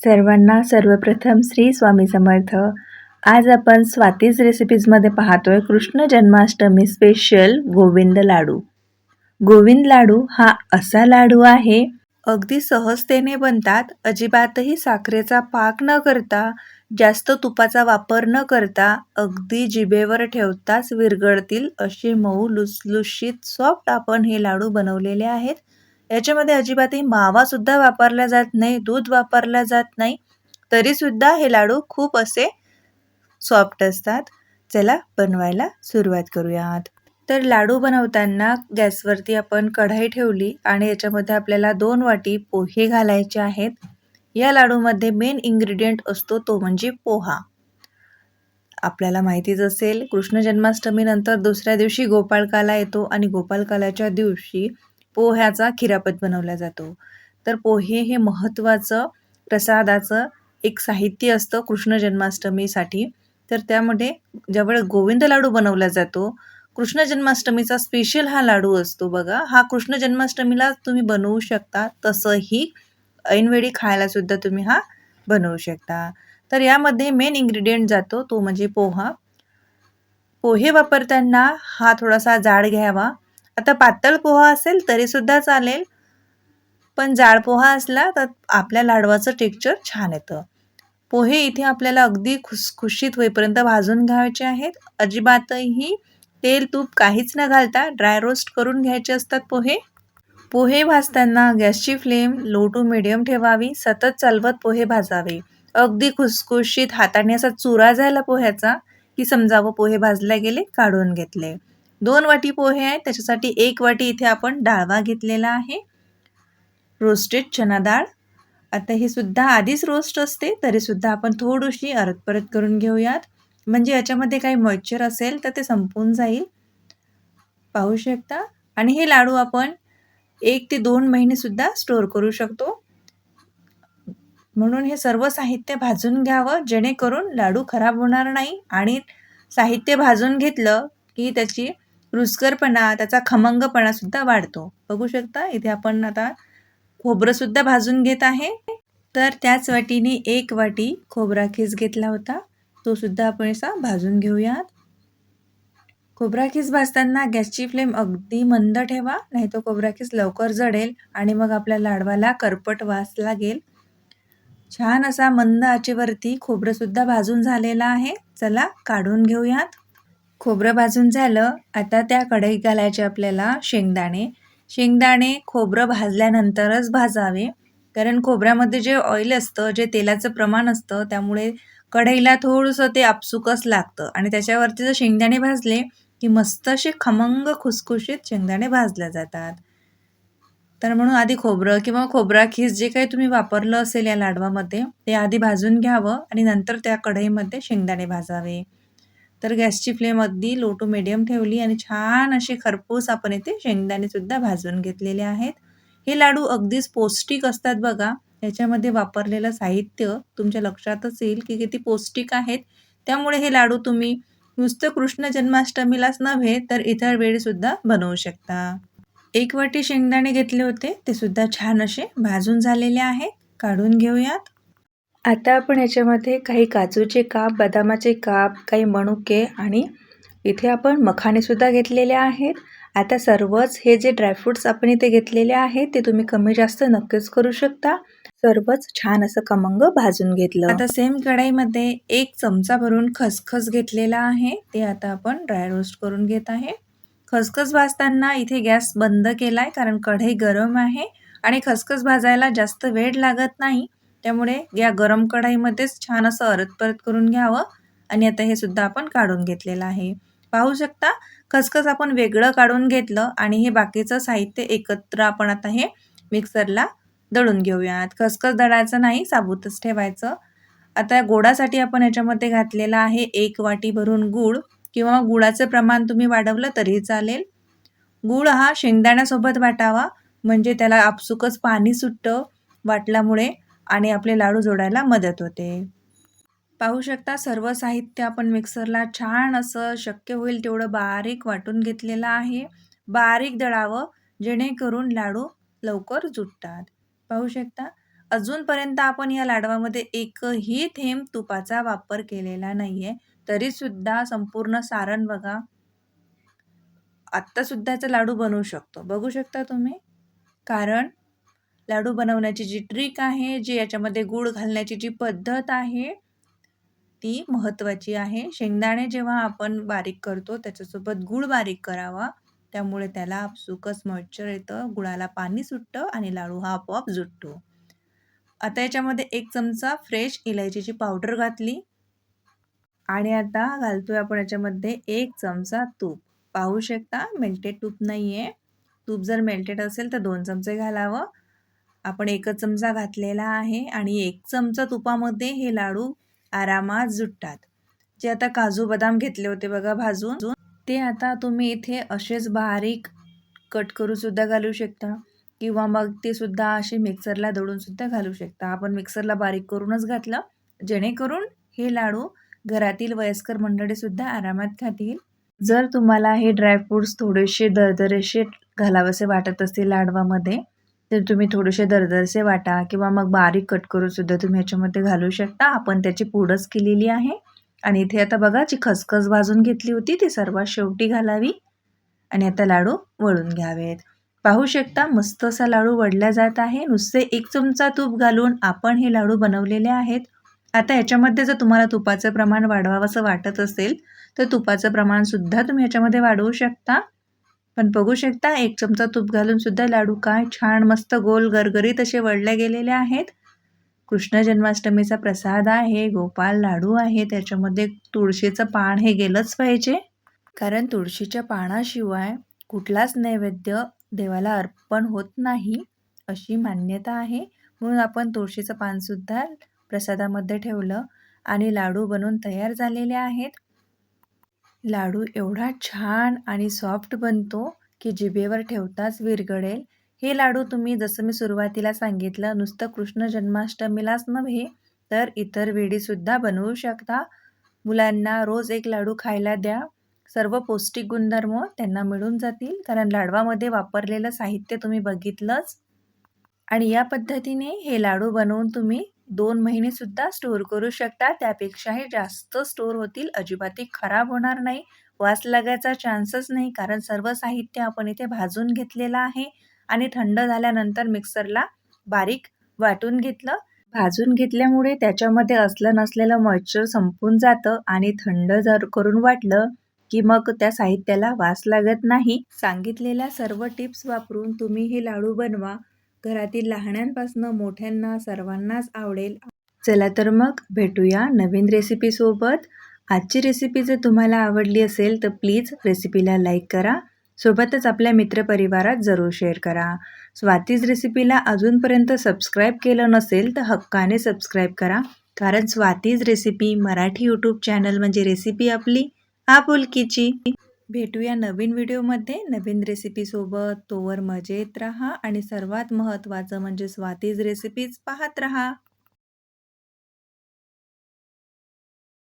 सर्वांना सर्वप्रथम श्री स्वामी समर्थ. आज आपण स्वातीज रेसिपीजमध्ये पाहतोय कृष्ण जन्माष्टमी स्पेशल गोविंद लाडू. गोविंद लाडू हा असा लाडू आहे अगदी सहजतेने बनतात अजिबातही साखरेचा पाक न करता जास्त तुपाचा वापर न करता अगदी जिभेवर ठेवताच विरघळतील असे मऊ लुसलुशीत सॉफ्ट आपण हे लाडू बनवलेले आहेत. याच्यामध्ये अजिबातही मावासुद्धा वापरला जात नाही दूध वापरला जात नाही. तरीसुद्धा हे लाडू खूप असे सॉफ्ट असतात. चला बनवायला सुरुवात करूयात. तर लाडू बनवताना गॅसवरती आपण कढाई ठेवली आणि याच्यामध्ये आपल्याला दोन वाटी पोहे घालायचे आहेत. या लाडूमध्ये मेन इन्ग्रेडियंट असतो तो म्हणजे पोहा. आपल्याला माहितीच असेल कृष्ण जन्माष्टमीनंतर दुसऱ्या दिवशी गोपाळकाला येतो आणि गोपाळकालाच्या दिवशी पोह्याचा खिरापत बनवला जातो. तर पोहे हे महत्त्वाचं प्रसादाचं एक साहित्य असतं कृष्ण जन्माष्टमीसाठी. तर त्यामध्ये ज्यावेळेस गोविंद लाडू बनवला जातो कृष्ण जन्माष्टमीचा स्पेशल हा लाडू असतो बघा. हा कृष्ण जन्माष्टमीला तुम्ही बनवू शकता तसंही ऐनवेळी खायलासुद्धा तुम्ही हा बनवू शकता. तर यामध्ये मेन इन्ग्रेडियंट जातो तो म्हणजे पोहा. पोहे वापरताना हा थोडासा जाड घ्यावा. आता पातळ पोहा असेल तरीसुद्धा चालेल. पण जाड पोहा असला तर आपल्या लाडवाचं टेक्चर छान येतं. पोहे इथे आपल्याला अगदी खुसखुशीत होईपर्यंत भाजून घ्यायचे आहेत. अजिबातही तेल तूप काहीच न घालता ड्राय रोस्ट करून घ्यायचे असतात पोहे. पोहे भाजताना गॅसची फ्लेम लो टू मिडियम ठेवावी सतत चालवत पोहे भाजावे. अगदी खुसखुशीत हाताने असा चुरा झाला पोह्याचा की समजावं पोहे भाजले गेले काढून घेतले. दोन वाटी पोहे आहेत त्याच्यासाठी एक वाटी इथे आपण डाळवा घेतलेला आहे. रोस्टेड चना डाळ. आता ही सुद्धा आधीच रोस्ट असते तरीसुद्धा आपण थोडीशी अरत परत करून घेऊयात. म्हणजे याच्यामध्ये काही मॉइश्चर असेल तर ते संपून जाईल. पाहू शकता? आणि हे लाडू आपण एक ते दोन महिनेसुद्धा स्टोअर करू शकतो. म्हणून हे सर्व साहित्य भाजून घ्यावं जेणेकरून लाडू खराब होणार नाही. आणि साहित्य भाजून घेतलं की त्याची रुचकरपणा त्याचा खमंगपणासुद्धा वाढतो. बघू शकता इथे आपण आता खोबरंसुद्धा भाजून घेत आहे. तर त्याच वाटीने एक वाटी खोबरा खीस घेतला होता. तो सुद्धा आपण असा भाजून घेऊयात. खोबरा खीस भाजताना गॅसची फ्लेम अगदी मंद ठेवा नाही तो खोबरा खीस लवकर जडेल आणि मग आपल्या लाडवाला करपट वास लागेल. छान असा मंद आचेवरती खोबरंसुद्धा भाजून झालेला आहे. चला काढून घेऊयात. खोबरं भाजून झालं आता त्या कढईत घालायचे आपल्याला शेंगदाणे. शेंगदाणे खोबरं भाजल्यानंतरच भाजावे कारण खोबऱ्यामध्ये जे ऑइल असतं जे तेलाचं प्रमाण असतं त्यामुळे कढईला थोडंसं ते आपसुकच लागतं. आणि त्याच्यावरती जर शेंगदाणे भाजले की मस्त असे खमंग खुसखुशीत शेंगदाणे भाजले जातात. तर म्हणून आधी खोबरं किंवा खोबरा खीस जे काही तुम्ही वापरलं असेल या लाडवामध्ये ते आधी भाजून घ्यावं आणि नंतर त्या कढईमध्ये शेंगदाणे भाजावे. तर गॅसची फ्लेम अगदी लो टू मिडियम ठेवली आणि छान असे खरपूस आपण इथे शेंगदाणेसुद्धा भाजून घेतलेले आहेत. हे लाडू अगदीच पौष्टिक असतात बघा. याच्यामध्ये वापरलेलं साहित्य तुमच्या लक्षातच येईल की किती पौष्टिक आहेत. त्यामुळे हे लाडू तुम्ही नुसतं कृष्ण जन्माष्टमीलाच नव्हे तर इतर वेळीसुद्धा बनवू शकता. एक वाटी शेंगदाणे घेतले होते ते सुद्धा छान असे भाजून झालेले आहेत. काढून घेऊयात. आता आपण याच्यामध्ये काही काजूचे काप बदामाचे काप काही मणुके आणि इथे आपण मखानेसुद्धा घेतलेले आहेत. आता सर्वच हे जे ड्रायफ्रूट्स आपण इथे घेतलेले आहेत ते तुम्ही कमी जास्त नक्कीच करू शकता. सर्वच छान असं कमंग भाजून घेतलं. आता सेम कढाईमध्ये एक चमचा भरून खसखस घेतलेला आहे. ते आता आपण ड्राय रोस्ट करून घेत आहे. खसखस भाजताना इथे गॅस बंद केला आहे कारण कढई गरम आहे आणि खसखस भाजायला जास्त वेळ लागत नाही. त्यामुळे या गरम कढाईमध्येच छान असं अरत परत करून घ्यावं. आणि आता हे सुद्धा आपण काढून घेतलेलं आहे. पाहू शकता खसखस आपण वेगळं काढून घेतलं आणि हे बाकीचं साहित्य एकत्र आपण आता हे मिक्सरला दळून घेऊयात. खसखस दळायचं नाही साबूतच ठेवायचं. आता गोडासाठी आपण याच्यामध्ये घातलेलं आहे एक वाटी भरून गूळ किंवा गुळाचं प्रमाण तुम्ही वाढवलं तरी चालेल. गूळ हा शेंगदाण्यासोबत वाटावा म्हणजे त्याला आपसुकच पाणी सुटतं. वाटल्यामुळे आणि आपले लाडू जोडायला मदत होते. पाहू शकता सर्व साहित्य आपण मिक्सरला छान असं शक्य होईल तेवढं बारीक वाटून घेतलेलं आहे. बारीक दळावं जेणेकरून लाडू लवकर जुटतात. पाहू शकता अजूनपर्यंत आपण या लाडवामध्ये एकही थेंब तुपाचा वापर केलेला नाही आहे तरीसुद्धा संपूर्ण सारण बघा. आत्तासुद्धाचा लाडू बनवू शकतो. बघू शकता तुम्ही? कारण लाडू बनवण्याची जी ट्रिक आहे जी याच्यामध्ये गूळ घालण्याची जी पद्धत आहे ती महत्त्वाची आहे. शेंगदाणे जेव्हा आपण बारीक करतो त्याच्यासोबत गूळ बारीक करावा. त्यामुळे त्याला आपसुकच मॉइश्चर येतं गुळाला पाणी सुटतं आणि लाडू हा आपोआप जुटतो. आता याच्यामध्ये एक चमचा फ्रेश इलायचीची पावडर घातली. आणि आता घालतोय आपण याच्यामध्ये एक चमचा तूप. पाहू शकता मेल्टेड तूप नाही आहे तूप जर मेल्टेड असेल तर दोन चमचे घालावं. आपण एकच चमचा घातलेला आहे आणि एक चमचा तुपामध्ये हे लाडू आरामात जुटतात. जे आता काजू बदाम घेतले होते बघा भाजून. ते आता तुम्ही इथे असेच बारीक कट करून सुद्धा घालू शकता किंवा मग ते सुद्धा असे मिक्सरला दळून सुद्धा घालू शकता. आपण मिक्सरला बारीक करूनच घातलं. जेणेकरून हे लाडू घरातील वयस्कर मंडळी सुद्धा आरामात खातील. जर तुम्हाला हे ड्रायफ्रूट्स थोडेसे दरदरेसे घालावेसे वाटत असतील लाडवामध्ये तर तुम्ही थोडेसे दरदरसे वाटा किंवा मग बारीक कट करून सुद्धा तुम्ही ह्याच्यामध्ये घालू शकता. आपण त्याची पूडच केलेली आहे. आणि इथे आता बघा जी खसखस भाजून घेतली होती ती सर्वात शेवटी घालावी. आणि आता लाडू वळून घ्यावेत. पाहू शकता मस्त असा लाडू वडला जात आहे. नुसते एक चमचा तूप घालून आपण हे लाडू बनवलेले आहेत. आता याच्यामध्ये जर तुम्हाला तुपाचं प्रमाण वाढवावंसं वाटत असेल तर तुपाचं प्रमाणसुद्धा तुम्ही याच्यामध्ये वाढवू शकता. पण बघू शकता एक चमचा तूप घालून सुद्धा लाडू काय छान मस्त गोल गरगरीत असे वळले गेलेले आहेत. कृष्ण जन्माष्टमीचा प्रसाद आहे गोपाल लाडू आहे त्याच्यामध्ये तुळशीचं पान हे गेलंच पाहिजे. कारण तुळशीच्या पानाशिवाय कुठलाच नैवेद्य देवाला अर्पण होत नाही अशी मान्यता आहे. म्हणून आपण तुळशीचं पानसुद्धा प्रसादामध्ये ठेवलं आणि लाडू बनवून तयार झालेले आहेत. लाडू एवढा छान आणि सॉफ्ट बनतो की जिभेवर ठेवताच विरगळेल हे लाडू तुम्ही जसं मी सुरुवातीला सांगितलं नुसतं कृष्ण जन्माष्टमीलाच नव्हे तर इतर वेळीसुद्धा बनवू शकता. मुलांना रोज एक लाडू खायला द्या. सर्व पौष्टिक गुणधर्म त्यांना मिळून जातील कारण लाडवामध्ये वापरलेलं साहित्य तुम्ही बघितलंच. आणि या पद्धतीने हे लाडू बनवून तुम्ही दोन महिनेसुद्धा स्टोअर करू शकता. त्यापेक्षाही जास्त स्टोअर होतील. अजिबातही खराब होणार नाही. वास लागायचा चान्सच नाही. कारण सर्व साहित्य आपण इथे भाजून घेतलेलं आहे. आणि थंड झाल्यानंतर मिक्सरला बारीक वाटून घेतलं. भाजून घेतल्यामुळे त्याच्यामध्ये असलं नसलेलं मॉइश्चर संपून जातं आणि थंड जर करून वाटलं की मग त्या साहित्याला वास लागत नाही. सांगितलेल्या सर्व टिप्स वापरून तुम्ही हे लाडू बनवा. घरातील लहानांपासून मोठ्यांना सर्वांनाच आवडेल. चला तर मग भेटूया नवीन रेसिपीसोबत आजची रेसिपी जर तुम्हाला आवडली असेल तर प्लीज रेसिपीला लाईक करा. सोबतच आपल्या मित्रपरिवारात जरूर शेअर करा. स्वातीज रेसिपीला अजूनपर्यंत सबस्क्राईब केलं नसेल तर हक्काने सबस्क्राईब करा. कारण Swati's recipe Marathi YouTube channel म्हणजे रेसिपी आपली आपुलकीची. भेटूया नवीन व्हिडिओमध्ये. नवीन रेसिपीसोबत तोवर मजेत राहा आणि सर्वात महत्त्वाचं म्हणजे स्वातीज रेसिपीज पाहत राहा.